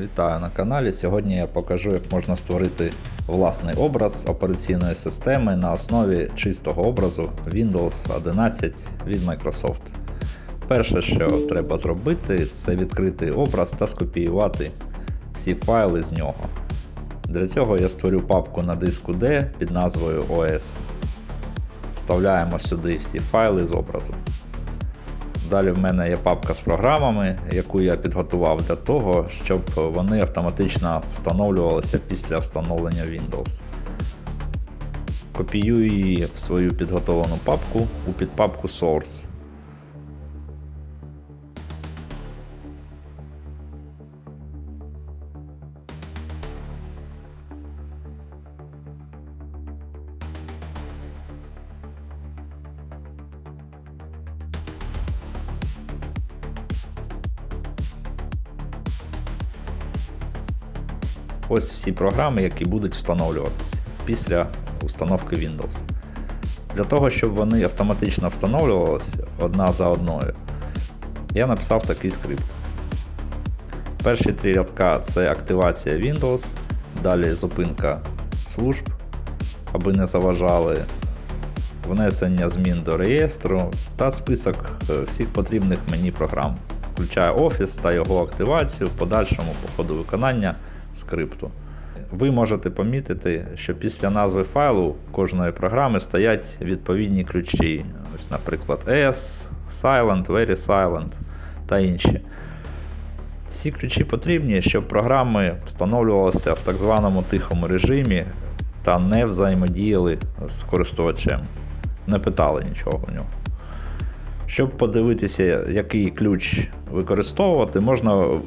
Вітаю на каналі. Сьогодні я покажу, як можна створити власний образ операційної системи на основі чистого образу Windows 11 від Microsoft. Перше, що треба зробити, це відкрити образ та скопіювати всі файли з нього. Для цього я створю папку на диску D під назвою OS. Вставляємо сюди всі файли з образу. Далі в мене є папка з програмами, яку я підготував для того, щоб вони автоматично встановлювалися після встановлення Windows. Копіюю її в свою підготовлену папку у підпапку Source. Ось всі програми, які будуть встановлюватися після установки Windows. Для того, щоб вони автоматично встановлювалися одна за одною, я написав такий скрипт. Перші три рядка це активація Windows, далі зупинка служб, аби не заважали, внесення змін до реєстру та список е, всіх потрібних мені програм, включає Office та його активацію в подальшому по ходу виконання скрипту. Ви можете помітити, що після назви файлу кожної програми стоять відповідні ключі. Ось, наприклад, S, Silent, Very Silent та інші. Ці ключі потрібні, щоб програми встановлювалися в так званому тихому режимі та не взаємодіяли з користувачем, не питали нічого в нього. Щоб подивитися, який ключ використовувати, можна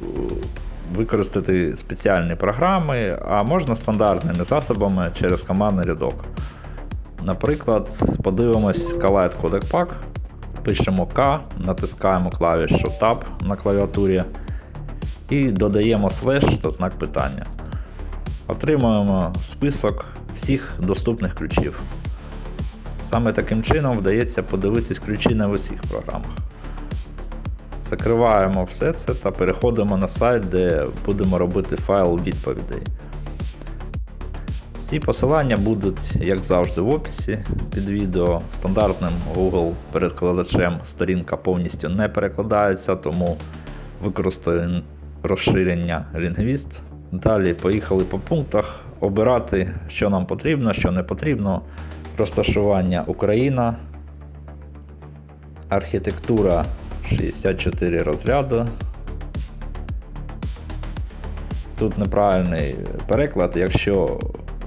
використати спеціальні програми, а можна стандартними засобами через командний рядок. Наприклад, подивимось Collide Codec пишемо K, натискаємо клавішу Tab на клавіатурі і додаємо слеш та знак питання. Отримуємо список всіх доступних ключів. Саме таким чином вдається подивитись ключі в усіх програмах. Закриваємо все це та переходимо на сайт, де будемо робити файл відповідей. Всі посилання будуть, як завжди, в описі під відео. Стандартним Google перекладачем сторінка повністю не перекладається, тому використаю розширення Lingvist. Далі поїхали по пунктах обирати, що нам потрібно, що не потрібно. Розташування Україна, архітектура 64 розряду. Тут неправильний переклад. Якщо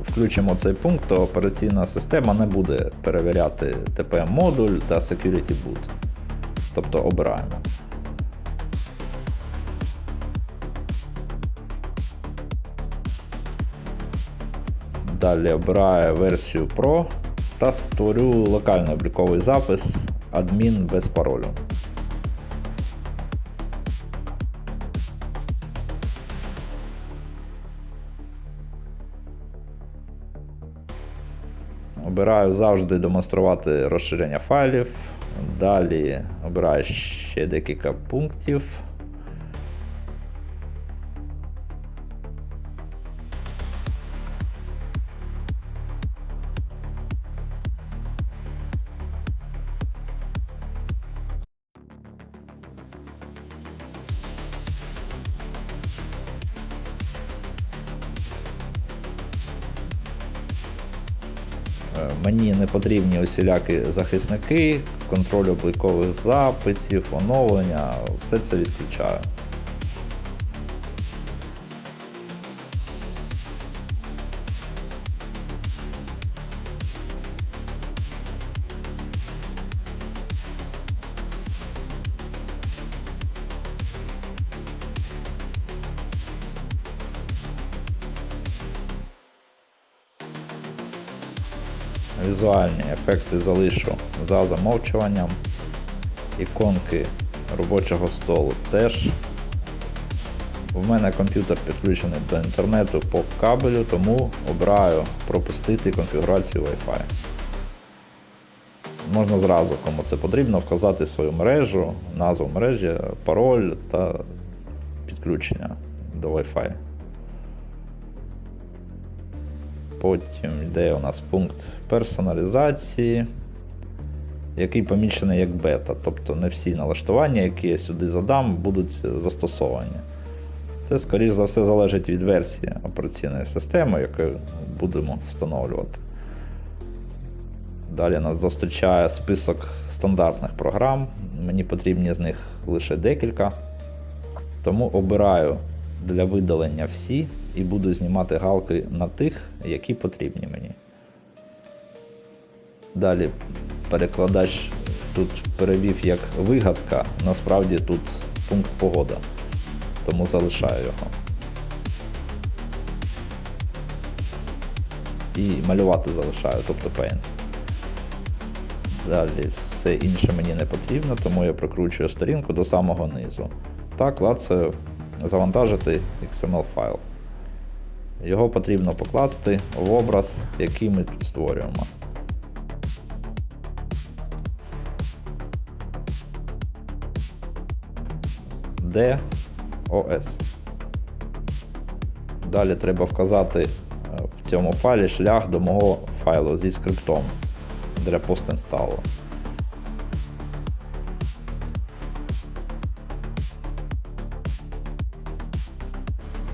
включимо цей пункт, то операційна система не буде перевіряти TPM-модуль та Security Boot. Тобто обираємо. Далі обираю версію Pro та створю локальний обліковий запис адмін без паролю. Обираю завжди демонструвати розширення файлів. Далі обираю ще декілька пунктів. Мені не потрібні усілякі захисники, контроль облікових записів, оновлення, все це відключаю. Візуальні ефекти залишу за замовчуванням. Іконки робочого столу теж. У мене комп'ютер підключений до інтернету по кабелю, тому обираю пропустити конфігурацію Wi-Fi. Можна зразу, кому це потрібно, вказати свою мережу, назву мережі, пароль та підключення до Wi-Fi. Потім йде у нас пункт персоналізації, який помічений як бета. Тобто не всі налаштування, які я сюди задам, будуть застосовані. Це, скоріш за все, залежить від версії операційної системи, яку будемо встановлювати. Далі нас зустрічає список стандартних програм. Мені потрібні з них лише декілька. Тому обираю для видалення всі і буду знімати галки на тих, які потрібні мені. Далі перекладач тут перевів як вигадка, насправді тут пункт погода. Тому залишаю його. І малювати залишаю, тобто Paint. Далі все інше мені не потрібно, тому я прикручую сторінку до самого низу. Та клацаю завантажити XML файл. Його потрібно покласти в образ, який ми тут створюємо. DOS. Далі треба вказати е, в цьому файлі шлях до мого файлу зі скриптом для постінсталу.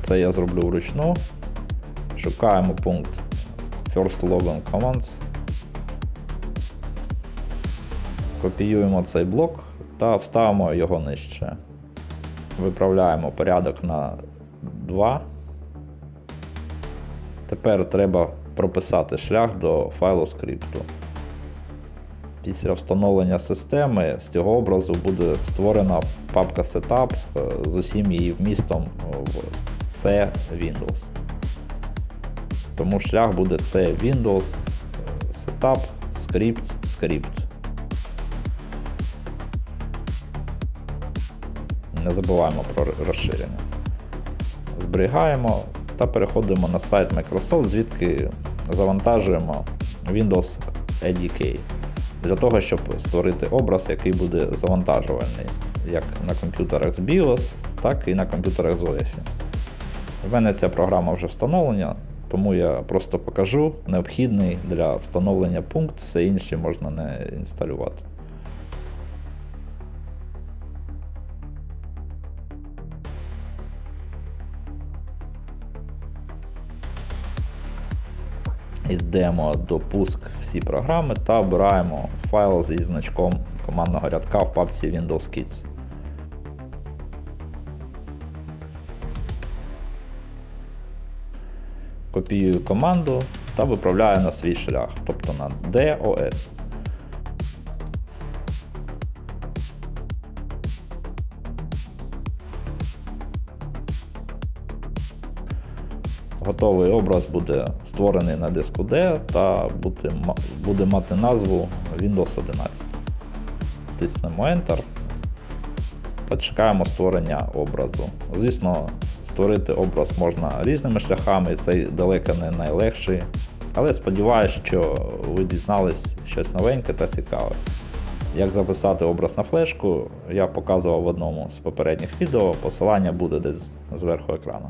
Це я зроблю вручну. Шукаємо пункт First Logon Commands. Копіюємо цей блок та вставимо його нижче. Виправляємо порядок на 2. Тепер треба прописати шлях до файлу скрипту. Після встановлення системи з цього образу буде створена папка Setup е, з усім її вмістом в C Windows. Тому шлях буде C Windows, е, Setup, Scripts, Script. Не забуваємо про розширення. Зберігаємо та переходимо на сайт Microsoft, звідки завантажуємо Windows ADK для того, щоб створити образ, який буде завантажувальний як на комп'ютерах з BIOS, так і на комп'ютерах з UEFI. У мене ця програма вже встановлена, тому я просто покажу необхідний для встановлення пункт, все інше можна не інсталювати. Йдемо до пуск всі програми та обираємо файл зі значком командного рядка в папці Windows Kids. Копіюю команду та виправляю на свій шлях, тобто на DOS. Готовий образ буде створений на диску D та буде, буде мати назву Windows 11. Тиснемо Enter та чекаємо створення образу. Звісно, створити образ можна різними шляхами, цей далеко не найлегший. Але сподіваюся, що ви дізнались щось новеньке та цікаве. Як записати образ на флешку, я показував в одному з попередніх відео, посилання буде десь зверху екрану.